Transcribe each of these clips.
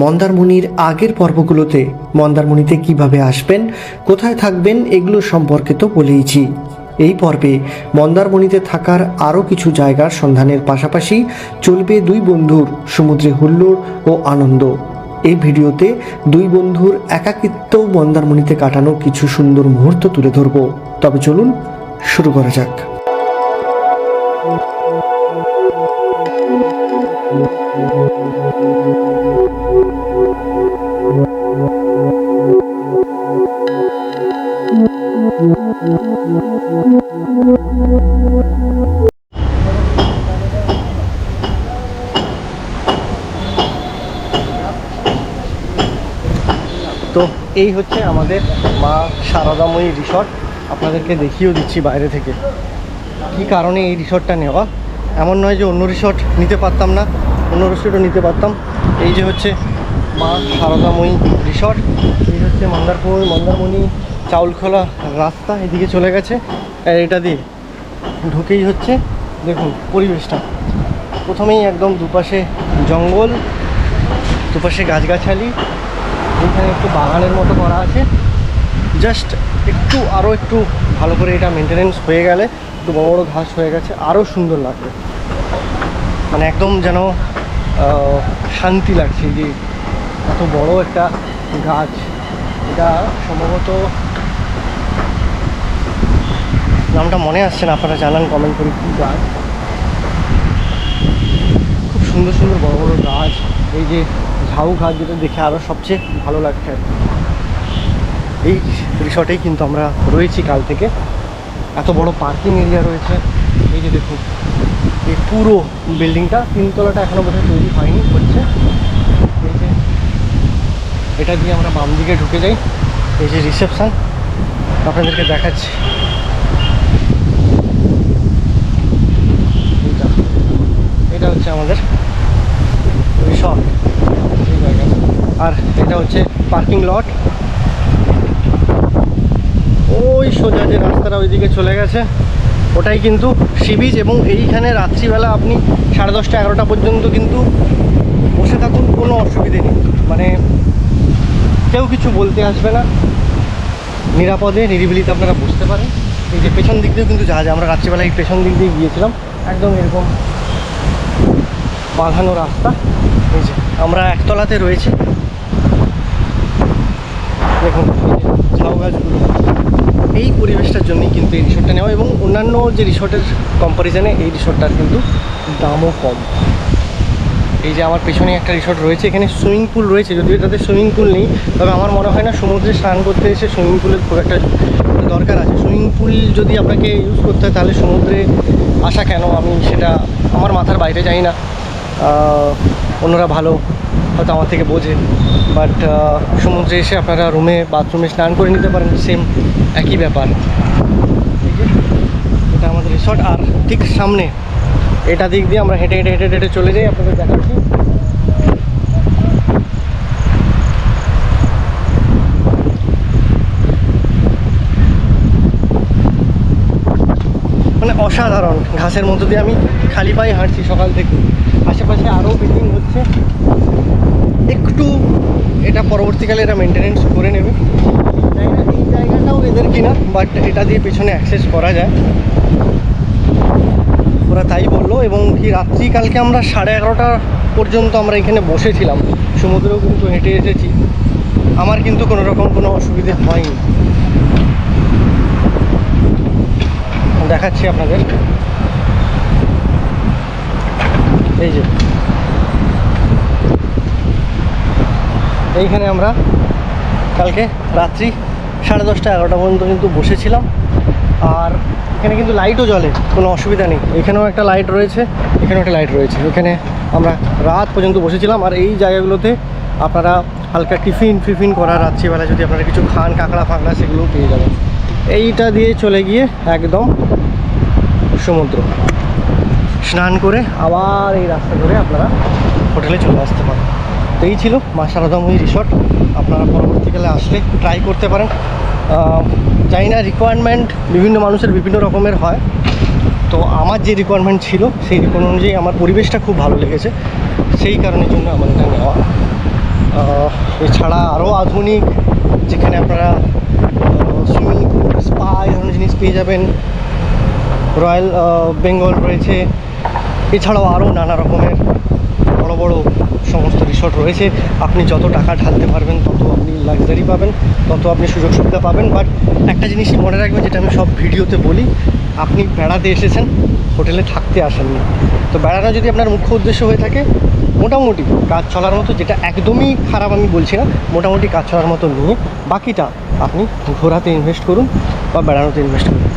মন্দারমণির আগের পর্বগুলোতে মন্দারমণিতে কীভাবে আসবেন, কোথায় থাকবেন, এগুলো সম্পর্কে তো বলেইছি। এই পর্বে মন্দারমণিতে থাকার আরও কিছু জায়গার সন্ধানের পাশাপাশি চলবে দুই বন্ধুর, সমুদ্রে হুল্লোড় ও আনন্দ। এই ভিডিওতে দুই বন্ধুর একাকিত্ব মন্দারমণিতে কাটানো কিছু সুন্দর মুহূর্ত তুলে ধরব। তবে চলুন, শুরু করা যাক। এই হচ্ছে আমাদের মা সারদাময়ী রিসর্ট। আপনাদেরকে দেখিয়েও দিচ্ছি বাইরে থেকে। কি কারণে এই রিসর্টটা নেওয়া? এমন নয় যে অন্য রিসর্ট নিতে পারতাম না, অন্য রিসর্টও নিতে পারতাম। এই যে হচ্ছে মা সারদাময়ী রিসর্ট, এই হচ্ছে মন্দারপুর মন্দারমণি, চাউলখোলা রাস্তা এদিকে চলে গেছে। আর এটা দিয়ে ঢুকেই হচ্ছে, দেখুন পরিবেশটা। প্রথমেই একদম দুপাশে জঙ্গল, দুপাশে গাছগাছালি এখানে একটু বাগানের মতো করা আছে। জাস্ট একটু আরও একটু ভালো করে এটা মেনটেনেন্স হয়ে গেলে একটু বড় বড় ঘাস হয়ে গেছে আরও সুন্দর লাগবে। মানে একদম যেন শান্তি লাগছে যে এত বড় একটা গাছ। এটা সম্ভবত নামটা মনে আসছে না, আপনারা জানান কমেন্ট করে কী গাছ। খুব সুন্দর সুন্দর বড় বড় গাছ। এই যে ঝাউ গাছ যেটা দেখে আরও সবচেয়ে ভালো লাগছে। আর। এই রিসর্টেই কিন্তু আমরা রয়েছি কাল থেকে। এত বড় পার্কিং এরিয়া রয়েছে। এই যে দেখুন, এই পুরো বিল্ডিংটা তিনতলাটা এখনও বোধহয় তৈরি হয়নি, হচ্ছে। এই যে, এটা দিয়ে আমরা বাম দিকে ঢুকে যাই। এই যে রিসেপশন আপনাদেরকে দেখাচ্ছি। এটা হচ্ছে আমাদের রিসর্ট এই জায়গাটা আর এটা হচ্ছে পার্কিং লট। ওই সোজা যে রাস্তাটা ওইদিকে চলে গেছে। ওটাই কিন্তু সি বিচ এবং এইখানে রাত্রিবেলা আপনি সাড়ে দশটা এগারোটা পর্যন্ত কিন্তু বসে থাকুন, কোনো অসুবিধে নেই। মানে কেউ কিছু বলতে আসবে না। নিরাপদে, নিরিবিলিতে আপনারা বসতে পারেন। এই যে পেছন দিক দিয়েও কিন্তু যায় আমরা রাত্রিবেলা এই পেছন দিক দিয়ে গিয়েছিলাম। একদম এরকম বাঁধানো রাস্তা। এই যে, আমরা একতলাতে রয়েছি। দেখুন ঝাউ গাছগুলো। এই পরিবেশটার জন্যই কিন্তু এই রিসোর্টটা নেওয়া এবং অন্যান্য যে রিসোর্টের কম্পারিজনে এই রিসোর্টটার কিন্তু দামও কম। এই যে আমার পেছনে একটা রিসোর্ট রয়েছে, এখানে সুইমিং পুল রয়েছে। যদিও তাদের সুইমিং পুল নেই, তবে আমার মনে হয় না সমুদ্রে স্নান করতে এসে সুইমিং পুলের খুব একটা দরকার আছে। সুইমিং পুল যদি আপনাকে ইউজ করতে হয়, তাহলে সমুদ্রে আসা কেন? আমি সেটা আমার মাথার বাইরে যাই না। অন্যরা ভালো হয়তো আমার থেকে বোঝে। বাট সমুদ্রে এসে আপনারা রুমে বাথরুমে স্নান করে নিতে পারেন সেম একই ব্যাপার। এটা আমাদের রিসর্ট আর ঠিক সামনে এটা দিক দিয়ে আমরা হেঁটে হেঁটে হেঁটে হেঁটে চলে যাই আপনাদের দেখাচ্ছি। মানে অসাধারণ ঘাসের মধ্য দিয়ে আমি খালি পায়ে হাঁটছি সকাল থেকে। আশেপাশে আরও বিল্ডিং হচ্ছে। একটু এটা পরবর্তীকালে এরা মেনটেনেন্স করে নেবে। এই জায়গাটাও এদের কিনা বাট এটা দিয়ে পেছনে অ্যাক্সেস করা যায়। ওরা তাই বলল, এবং কি রাত্রি কালকে আমরা সাড়ে এগারোটা পর্যন্ত আমরা এখানে বসেছিলাম। সমুদ্রেও কিন্তু হেঁটে এসেছি। আমার কিন্তু কোনো রকম কোনো অসুবিধে হয়নি। দেখাচ্ছি আপনাদের। এই যে। এইখানে আমরা কালকে রাত্রি সাড়ে দশটা এগারোটা পর্যন্ত কিন্তু বসেছিলাম। আর এখানে কিন্তু লাইটও জ্বলে, কোনো অসুবিধা নেই। এখানেও একটা লাইট রয়েছে, এখানেও একটা লাইট রয়েছে। এখানে আমরা রাত পর্যন্ত বসেছিলাম। আর এই জায়গাগুলোতে আপনারা হালকা টিফিন ফিফিন করা রাত্রিবেলা যদি আপনারা কিছু খান, কাঁকড়া ফাঁকড়া, সেগুলোও পেয়ে যাবেন। এইটা দিয়ে চলে গিয়ে একদম সমুদ্র। স্নান করে আবার এই রাস্তা ধরে আপনারা হোটেলে চলে আসতে পারেন। তো এই ছিল মা শারদাময়ী রিসর্ট। আপনারা পরবর্তীকালে আসলে ট্রাই করতে পারেন। জানি না রিকোয়ারমেন্ট বিভিন্ন মানুষের বিভিন্ন রকমের হয়। তো আমার যে রিকোয়ারমেন্ট ছিল, সেই রিকোয়ারমেন্ট অনুযায়ী আমার পরিবেশটা খুব ভালো লেগেছে। সেই কারণের জন্য আমার এটা নেওয়া। এছাড়া আরও আধুনিক, যেখানে আপনারা সুইমিং পুল স্পা এই ধরনের জিনিস পেয়ে যাবেন। রয়্যাল বেঙ্গল রয়েছে। এছাড়াও আরও নানা রকমের বড় সমস্ত রিসর্ট রয়েছে। আপনি যত টাকা ঢালতে পারবেন, তত আপনি লাক্সারি পাবেন, তত আপনি সুযোগ সুবিধা পাবেন। বাট একটা জিনিসই মনে রাখবেন, যেটা আমি সব ভিডিওতে বলি, আপনি বেড়াতে এসেছেন, হোটেলে থাকতে আসেননি। তো বেড়ানো যদি আপনার মুখ্য উদ্দেশ্য হয়ে থাকে, মোটামুটি কাজ চলার মতো, যেটা একদমই খারাপ আমি বলছি না, মোটামুটি কাজ চলার মতো নিয়ে বাকিটা আপনি ঘোরাতে ইনভেস্ট করুন বা বেড়ানোতে ইনভেস্ট করুন।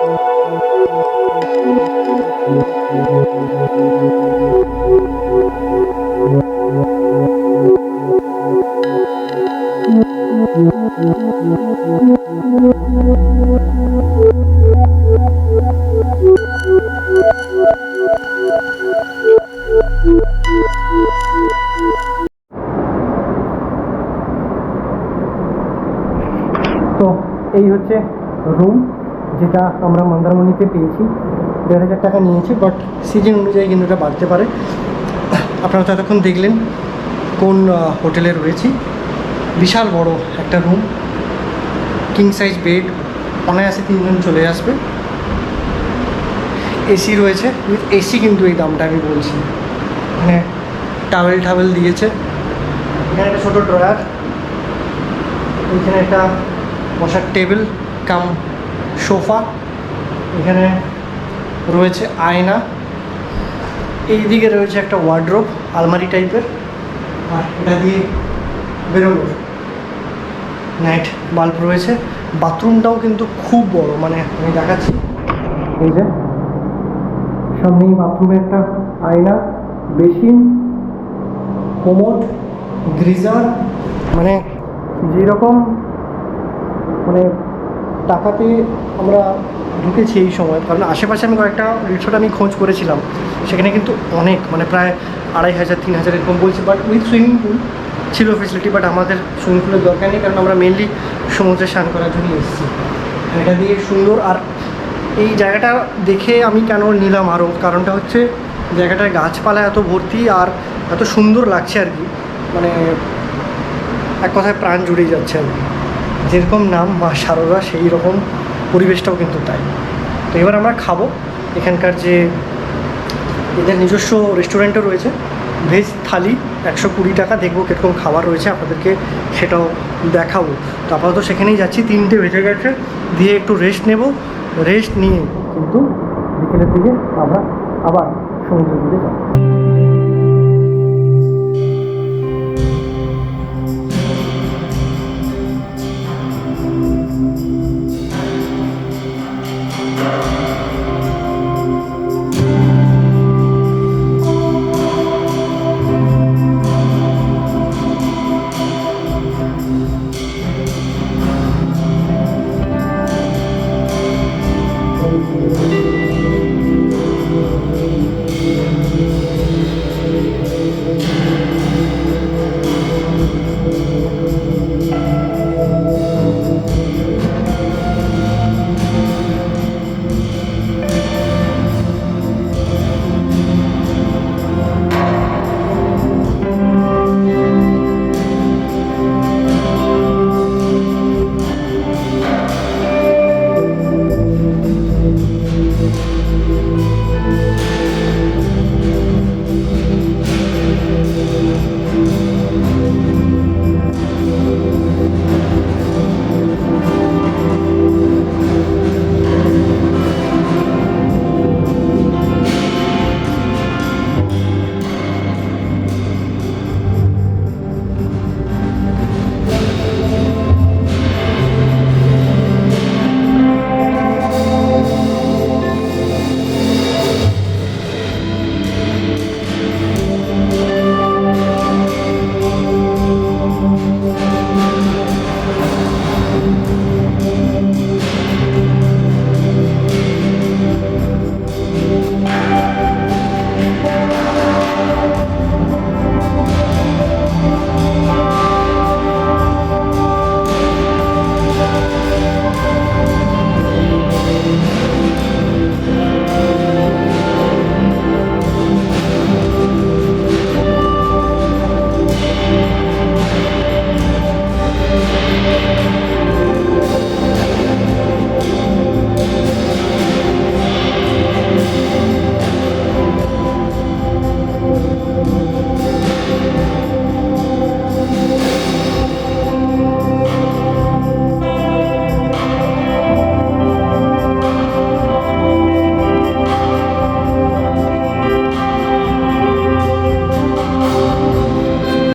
তো এই হচ্ছে রুম যেটা আমরা মন্দারমণিতে পেয়েছি, দেড় হাজার টাকা নিয়েছি বাট সিজন অনুযায়ী কিন্তু এটা বাড়তে পারে। আপনারা তো এতক্ষণ দেখলেন কোন হোটেলে রয়েছি। বিশাল বড় একটা রুম কিং সাইজ বেড অনায়াসে তিনজন চলে আসবে। এসি রয়েছে উইথ এসি কিন্তু এই দামটা আমি বলছি। মানে টাওয়েল টাওয়েল দিয়েছে। এখানে একটা ছোটো ড্রয়ার এখানে একটা বসার টেবিল কাম সোফা, এখানে রয়েছে আয়না এই দিকে রয়েছে একটা ওয়ার্ড্রোব আলমারি টাইপের আর এটা দিয়ে বেরোলো। নাইট বাল্ব রয়েছে বাথরুমটাও কিন্তু খুব বড় মানে আমি দেখাচ্ছি। এই যে সামনেই বাথরুমে একটা আয়না, বেসিন কোমোড গ্রিজার মানে যেরকম মানে টাকাতে আমরা ঢুকেছি এই সময়, কারণ আশেপাশে আমি কয়েকটা রিসোর্ট আমি খোঁজ করেছিলাম। সেখানে কিন্তু অনেক মানে প্রায় আড়াই হাজার, তিন হাজার এরকম বলছি বাট উইথ সুইমিং পুল ছিল ফেসিলিটি বাট আমাদের সুইমিং পুলের দরকার নেই, কারণ আমরা মেনলি সমুদ্রে স্নান করার জন্য এসেছি। এটা দিয়ে সুন্দর, আর এই জায়গাটা দেখে আমি কেন নিলাম আরও কারণটা হচ্ছে জায়গাটার গাছপালা এত ভর্তি আর এত সুন্দর লাগছে আর কি। মানে এক কথায় প্রাণ জুড়ে যাচ্ছে আর কি। যেরকম নাম মা সারদা সেই রকম পরিবেশটাও কিন্তু তাই। তো এবার আমরা খাব। এখানকার যে এদের নিজস্ব রেস্টুরেন্টও রয়েছে। ভেজ থালি, একশো কুড়ি টাকা। দেখব কীরকম খাবার রয়েছে, আপনাদেরকে সেটাও দেখাবো। তো আপাতত সেখানেই যাচ্ছি। তিনটে ভেজে গেছে। দিয়ে একটু রেস্ট নেব। রেস্ট নিয়ে কিন্তু বিকেলের দিকে আমরা আবার সমুদ্রের দিকে যাব।